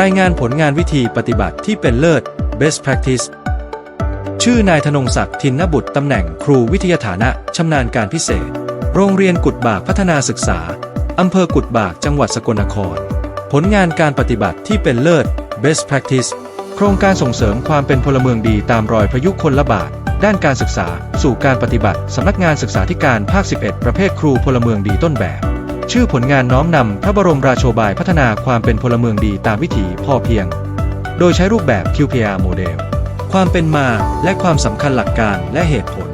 รายงานผลงานวิธีปฏิบัติที่เป็นเลิศ best practice ชื่อนายธนงศักดิ์ทินนบุตรตำแหน่งครูวิทยาฐานะชำนาญการพิเศษ โรงเรียนกุดบากพัฒนาศึกษาอำเภอกุดบากจังหวัดสกลนคร ผลงานการปฏิบัติที่เป็นเลิศ best practice โครงการส่งเสริมความเป็นพลเมืองดีตามรอยพยุคนละบาท ด้านการศึกษา สู่การปฏิบัติสำนักงานศึกษาธิการภาค 11 ประเภทครูพลเมืองดีต้นแบบ ชื่อผลงานน้อมนำพระบรมราโชบายพัฒนาความเป็นพลเมืองดีตามวิถีพ่อเพียง โดยใช้รูปแบบ QPR โมเดล ความเป็นมาและความสำคัญหลักการและเหตุผล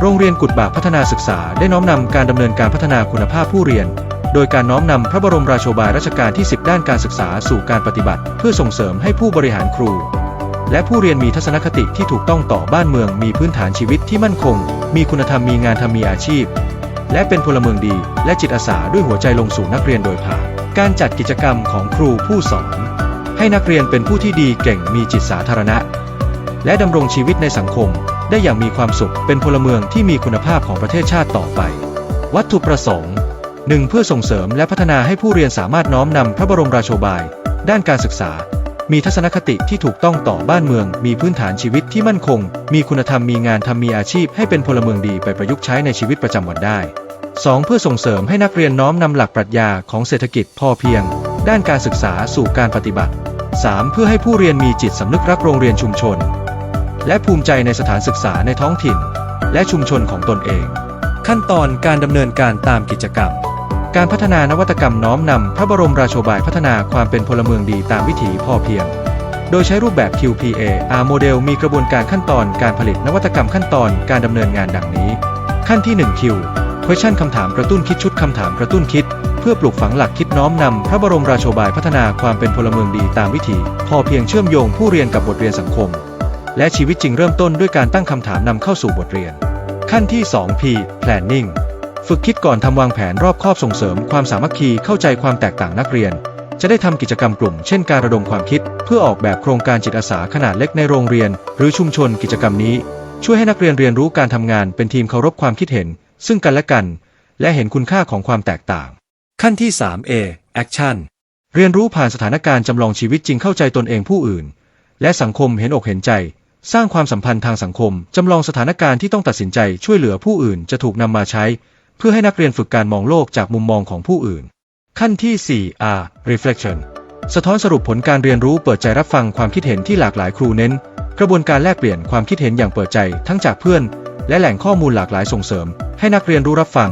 โรงเรียนกุดบากพัฒนาศึกษาได้น้อมนำการดำเนินการพัฒนาคุณภาพผู้เรียน โดยการน้อมนำพระบรมราโชบายรัชกาลที่ 10 ด้านการศึกษาสู่การปฏิบัติ เพื่อส่งเสริมให้ผู้บริหารครู และผู้เรียนมีทัศนคติที่ถูกต้องต่อบ้านเมือง มีพื้นฐานชีวิตที่มั่นคง มีคุณธรรมมีงานทำมีอาชีพ และเป็นพลเมืองดีและจิตอาสาด้วยหัวใจลงสู่นักเรียนโดยผ่านการจัดกิจกรรมของครูผู้สอน ให้นักเรียนเป็นผู้ที่ดีเก่งมีจิตสาธารณะ และดำรงชีวิตในสังคม ได้อย่างมีความสุขเป็นพลเมืองที่มีคุณภาพของประเทศชาติต่อไป วัตถุประสงค์ 1. เพื่อส่งเสริมและพัฒนาให้ผู้เรียนสามารถน้อมนำพระบรมราโชบาย ด้านการศึกษา มีทัศนคติที่ถูกต้องต่อบ้านเมือง มีพื้นฐานชีวิตที่มั่นคง มีคุณธรรมมีงานทำมีอาชีพให้เป็นพลเมืองดีไปประยุกต์ใช้ในชีวิตประจำวันได้ 2. เพื่อส่งเสริมให้นักเรียนน้อมนำหลักปรัชญาของเศรษฐกิจพอเพียง ด้านการศึกษาสู่การปฏิบัติ 3. เพื่อให้ผู้เรียนมีจิตสำนึกรักโรงเรียนชุมชน และภูมิใจในสถานศึกษาในท้องถิ่น และชุมชนของตนเอง ขั้นตอนการดำเนินการตามกิจกรรม การพัฒนานวัตกรรมน้อมนำพระบรมราโชบายพัฒนาความเป็นพลเมืองดีตามวิถีพอเพียง โดยใช้รูปแบบ QPA R โมเดลมีกระบวนการขั้นตอนการผลิตนวัตกรรมขั้นตอนการดำเนินงานดังนี้ ขั้นที่ 1 Q Question คำถามกระตุ้นคิดชุดคำถามกระตุ้นคิด เพื่อปลูกฝังหลักคิดน้อมนำพระบรมราโชบายพัฒนาความเป็นพลเมืองดีตามวิถี พอเพียงเชื่อมโยงผู้เรียนกับบทเรียนสังคม และชีวิตจริงเริ่มต้นด้วยการตั้งคำถามนำเข้าสู่บทเรียน ขั้นที่ 2 P Planning ฝึกคิดก่อนทำวางแผนรอบครอบส่งเสริมความสามัคคีเข้าใจความแตกต่างนักเรียน จะได้ทำกิจกรรมกลุ่ม เช่นการระดมความคิด เพื่อออกแบบโครงการจิตอาสาขนาดเล็กในโรงเรียน หรือชุมชนกิจกรรมนี้ ช่วยให้นักเรียนเรียนรู้การทำงานเป็นทีมเคารพความคิดเห็น ซึ่งกันและกัน และเห็นคุณค่าของความแตกต่าง ขั้นที่ 3A Action เรียนรู้ผ่านสถานการณ์จำลองชีวิตจริงเข้าใจตนเองผู้อื่น และสังคมเห็นอกเห็นใจ สร้างความสัมพันธ์ทางสังคม จำลองสถานการณ์ที่ต้องตัดสินใจช่วยเหลือผู้อื่นจะถูกนำมาใช้ เพื่อให้นักเรียนฝึกการมองโลกจากมุมมองของผู้อื่น ขั้นที่ 4R Reflection สะท้อนสรุปผลการเรียนรู้เปิดใจรับฟังความคิดเห็นที่หลากหลายครูเน้น กระบวนการแลกเปลี่ยนความคิดเห็นอย่างเปิดใจทั้งจากเพื่อน และแหล่งข้อมูลหลากหลายส่งเสริม ให้นักเรียนรู้รับฟัง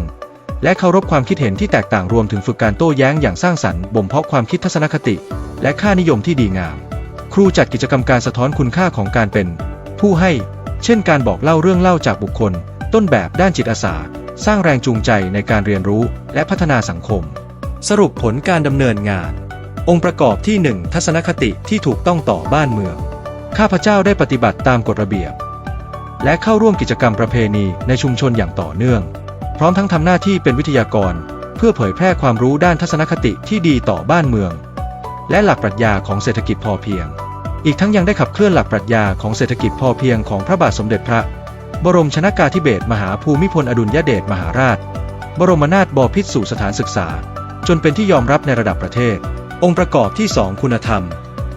และเคารพความคิดเห็นที่แตกต่างรวมถึงฝึกการโต้แย้งอย่างสร้างสรรค์บ่มเพาะความคิดทัศนคติ และค่านิยมที่ดีงาม ครูจัดกิจกรรมการสะท้อนคุณค่าของการเป็น ผู้ให้ เช่น การบอกเล่าเรื่องเล่าจากบุคคล ต้นแบบด้านจิตอาสา สร้างแรงจูงใจในการเรียนรู้และพัฒนาสังคม สรุปผลการดำเนินงาน องค์ประกอบที่ 1 ทัศนคติที่ถูกต้องต่อบ้านเมืองข้าพเจ้าได้ปฏิบัติตามกฎระเบียบ และเข้าร่วมกิจกรรมประเพณีในชุมชนอย่างต่อเนื่อง พร้อมทั้งทำหน้าที่เป็นวิทยากร เพื่อเผยแพร่ความรู้ด้านทัศนคติที่ดีต่อบ้านเมือง และหลักปรัชญาของเศรษฐกิจพอเพียง อีกทั้งยังได้ขับเคลื่อนหลักปรัชญาของเศรษฐกิจพอเพียงของพระบาทสมเด็จพระ บรมชนากาธิเบศรมหาภูมิพลอดุลยเดชมหาราช บรมนาถบพิตรสู่สถานศึกษา จนเป็นที่ยอมรับในระดับประเทศ องค์ประกอบที่ 2 คุณธรรม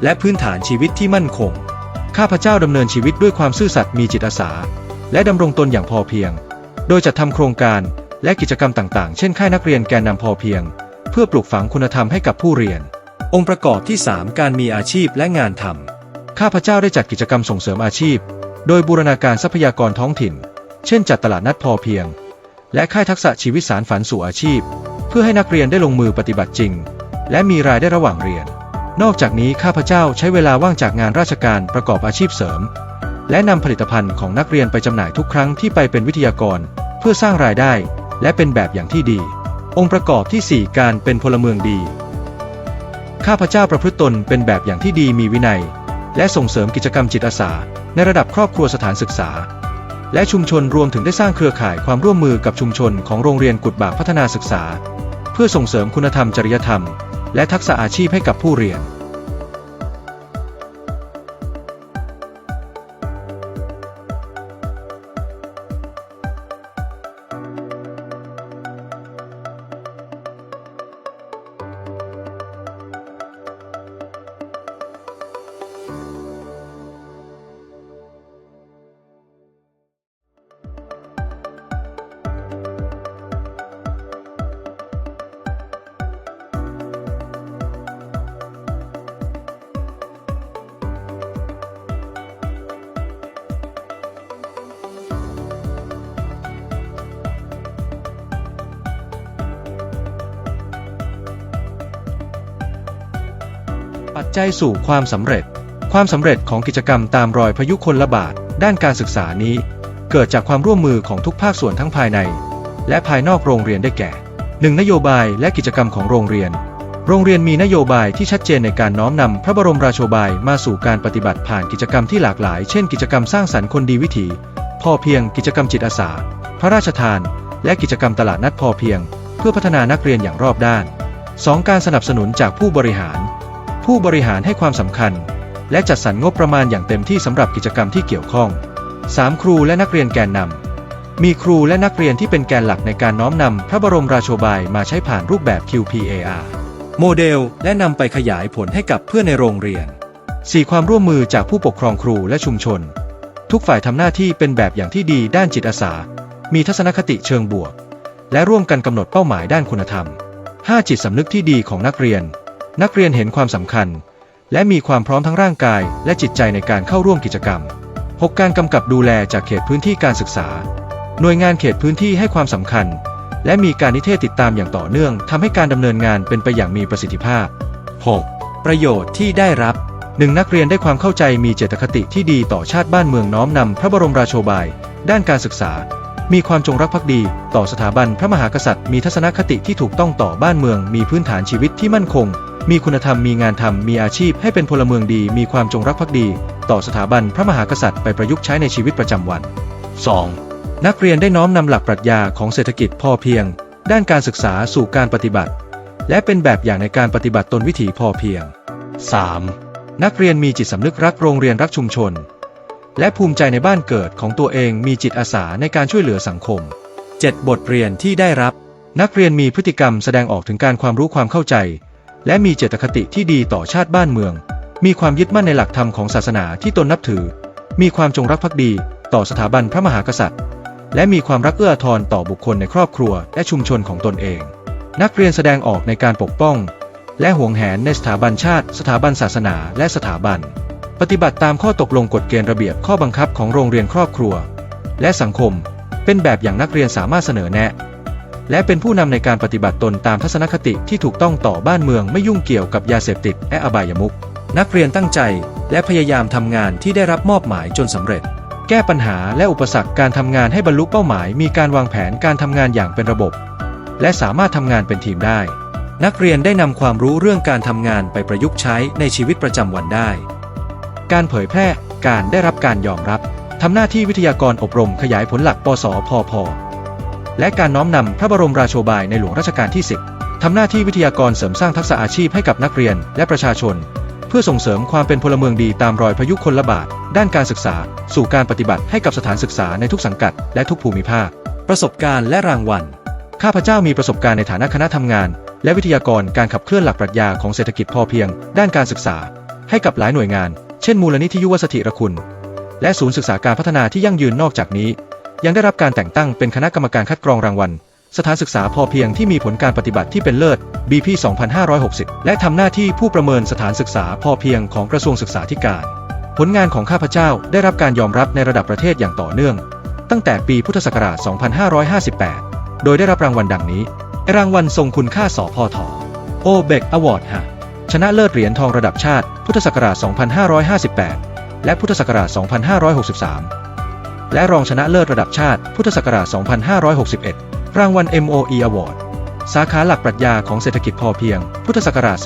และพื้นฐานชีวิตที่มั่นคง ข้าพเจ้าดำเนินชีวิตด้วยความซื่อสัตย์มีจิตอาสา และดำรงตนอย่างพอเพียง โดยจัดทำโครงการและกิจกรรมต่างๆ เช่นค่ายนักเรียนแกนนำพอเพียง เพื่อปลูกฝังคุณธรรมให้กับผู้เรียน องค์ประกอบที่ 3 การมีอาชีพและงานทำข้าพเจ้าได้จัดกิจกรรมส่งเสริมอาชีพ โดยบูรณาการทรัพยากรท้องถิ่น เช่น จัดตลาดนัดพอเพียง และค่ายทักษะชีวิตสารฝันสู่อาชีพ เพื่อให้นักเรียนได้ลงมือปฏิบัติจริง และมีรายได้ระหว่างเรียน นอกจากนี้ข้าพเจ้าใช้เวลาว่างจากงานราชการประกอบอาชีพเสริม และนำผลิตภัณฑ์ของนักเรียนไปจำหน่ายทุกครั้งที่ไปเป็นวิทยากร เพื่อสร้างรายได้ และเป็นแบบอย่างที่ดี องค์ประกอบที่ 4 การเป็นพลเมืองดี ข้าพเจ้าประพฤติตนเป็นแบบอย่างที่ดีมีวินัย และส่งเสริมกิจกรรมจิตอาสา ในระดับครอบครัวสถานศึกษา และชุมชนรวมถึงได้สร้างเครือข่ายความร่วมมือกับชุมชนของโรงเรียนกุดบากพัฒนาศึกษา เพื่อส่งเสริมคุณธรรมจริยธรรม และทักษะอาชีพให้กับผู้เรียน ปัจสู่ความสำเร็จ ความสำเร็จของกิจกรรมตามรอยพยุคนละบาทด้านการศึกษานี้ เกิดจากความร่วมมือของทุกภาคส่วนทั้งภายใน และภายนอกโรงเรียนได้แก่ 1. นโยบายและกิจกรรมของโรงเรียน โรงเรียนมีนโยบายที่ชัดเจนในการน้อมนำพระบรมราโชบายมาสู่การปฏิบัติผ่านกิจกรรมที่หลากหลาย เช่น กิจกรรมสร้างสรรค์คนดีวิถี พอเพียง กิจกรรมจิตอาสา พระราชทาน และกิจกรรมตลาดนัดพอเพียง เพื่อพัฒนานักเรียนอย่างรอบด้าน 2. การสนับสนุนจากผู้บริหาร ผู้บริหารให้ความสำคัญ และจัดสรรงบประมาณอย่างเต็มที่สำหรับกิจกรรมที่เกี่ยวข้อง 3. ครูและนักเรียนแกนนำมีครูและนักเรียนที่เป็นแกนหลักในการน้อมนำพระบรมราโชบายมาใช้ผ่านรูปแบบ QPAR โมเดล และนำไปขยายผลให้กับเพื่อนในโรงเรียน 4. ความร่วมมือจากผู้ปกครองครูและชุมชน ทุกฝ่ายทำหน้าที่เป็นแบบอย่างที่ดีด้านจิตอาสา มีทัศนคติเชิงบวก และร่วมกันกำหนดเป้าหมายด้านคุณธรรม 5. จิตสำนึกที่ดีของนักเรียน นักเรียนเห็นความสำคัญ และมีความพร้อมทั้งร่างกาย และจิตใจในการเข้าร่วมกิจกรรม 6. การกำกับดูแลจากเขตพื้นที่การศึกษา หน่วยงานเขตพื้นที่ให้ความสำคัญ และมีการนิเทศติดตามอย่างต่อเนื่องทำให้การดำเนินงานเป็นไปอย่างมีประสิทธิภาพ 6. ประโยชน์ที่ได้รับหนึ่งนักเรียนได้ความเข้าใจมีเจตคติที่ดีต่อชาติบ้านเมืองน้อมนำพระบรมราโชบาย ด้านการศึกษา มีความจงรักภักดี ต่อสถาบันพระมหากษัตริย์ มีทัศนคติที่ถูกต้องต่อบ้านเมือง มีพื้นฐานชีวิตที่มั่นคง มีคุณธรรมมีงานทำมีอาชีพให้เป็นพลเมืองดี มีความจงรักภักดี ต่อสถาบันพระมหากษัตริย์ไปประยุกต์ใช้ในชีวิตประจำวัน 2. นักเรียนได้น้อมนำหลักปรัชญาของเศรษฐกิจพอเพียง ด้านการศึกษาสู่การปฏิบัติ และเป็นแบบอย่างในการปฏิบัติตนวิถีพอเพียง 3. นักเรียนมีจิตสำนึกรักโรงเรียนรักชุมชน และภูมิใจในบ้านเกิดของตัวเองมีจิตอาสาในการช่วยเหลือสังคม 7. บทเรียนที่ได้รับ นักเรียนมีพฤติกรรมแสดงออกถึงการความรู้ความเข้าใจ และมีเจตคติที่ดีต่อชาติบ้านเมือง มีความยึดมั่นในหลักธรรมของศาสนาที่ตนนับถือ มีความจงรักภักดีต่อสถาบันพระมหากษัตริย์ และมีความรักเอื้ออาทรต่อบุคคลในครอบครัวและชุมชนของตนเอง นักเรียนแสดงออกในการปกป้อง และห่วงแหนในสถาบันชาติ สถาบันศาสนาและสถาบัน ปฏิบัติตามข้อตกลงกฎเกณฑ์ระเบียบข้อบังคับของโรงเรียนครอบครัว และสังคม เป็นแบบอย่างนักเรียนสามารถเสนอแนะ และเป็นผู้นำในการปฏิบัติตนตามทัศนคติที่ถูกต้องต่อบ้านเมืองไม่ยุ่งเกี่ยวกับยาเสพติดและอบายมุขนักเรียนตั้งใจและพยายามทำงานที่ได้รับมอบหมายจนสำเร็จ แก้ปัญหาและอุปสรรคการทำงานให้บรรลุเป้าหมาย มีการวางแผนการทำงานอย่างเป็นระบบ และสามารถทำงานเป็นทีมได้ นักเรียนได้นำความรู้เรื่องการทำงานไปประยุกต์ใช้ในชีวิตประจำวันได้ การเผยแพร่การได้รับการยอมรับทำหน้าที่วิทยากรอบรมขยายผลหลักปสพพ และการน้อมนำพระบรมราโชบายในหลวงรัชกาลที่ 10 ทำหน้าที่วิทยากรเสริมสร้างทักษะอาชีพให้กับนักเรียนและประชาชน เพื่อส่งเสริมความเป็นพลเมืองดีตามรอยพยุคนละบาท ด้านการศึกษา สู่การปฏิบัติให้กับสถานศึกษาในทุกสังกัด และทุกภูมิภาค ประสบการณ์และรางวัล ข้าพเจ้ามีประสบการณ์ในฐานะคณะทำงาน และวิทยากรการขับเคลื่อนหลักปรัชญาของเศรษฐกิจพอเพียง ด้านการศึกษา ให้กับหลายหน่วยงาน เช่น มูลนิธิยุวสถิรคุณ และศูนย์ศึกษาการพัฒนาที่ยั่งยืนนอกจากนี้ ยังได้รับการแต่งตั้งเป็นคณะกรรมการคัดกรองรางวัล สถานศึกษาพอเพียงที่มีผลการปฏิบัติที่เป็นเลิศ BP 2560 และทำหน้าที่ผู้ประเมินสถานศึกษาพอเพียงของกระทรวงศึกษาธิการ ผลงานของข้าพเจ้าได้รับการยอมรับในระดับประเทศอย่างต่อเนื่อง ตั้งแต่ปีพุทธศักราช 2558 โดยได้รับรางวัลดังนี้ รางวัลทรงคุณค่าสพทโอเบกอวอร์ดฮะชนะเลิศเหรียญทองระดับชาติ พุทธศักราช 2558 และพุทธศักราช 2563 และรองชนะเลิศระดับชาติ พุทธศักราช 2561 รางวัล MOE Award สาขาหลักปรัชญาของเศรษฐกิจพอเพียง พุทธศักราช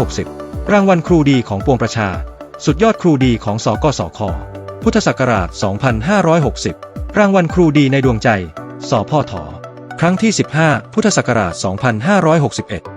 2560 รางวัลครูดีของปวงประชา สุดยอดครูดีของสกสค พุทธศักราช 2560 รางวัลครูดีในดวงใจ สพท ครั้งที่ 15 พุทธศักราช 2561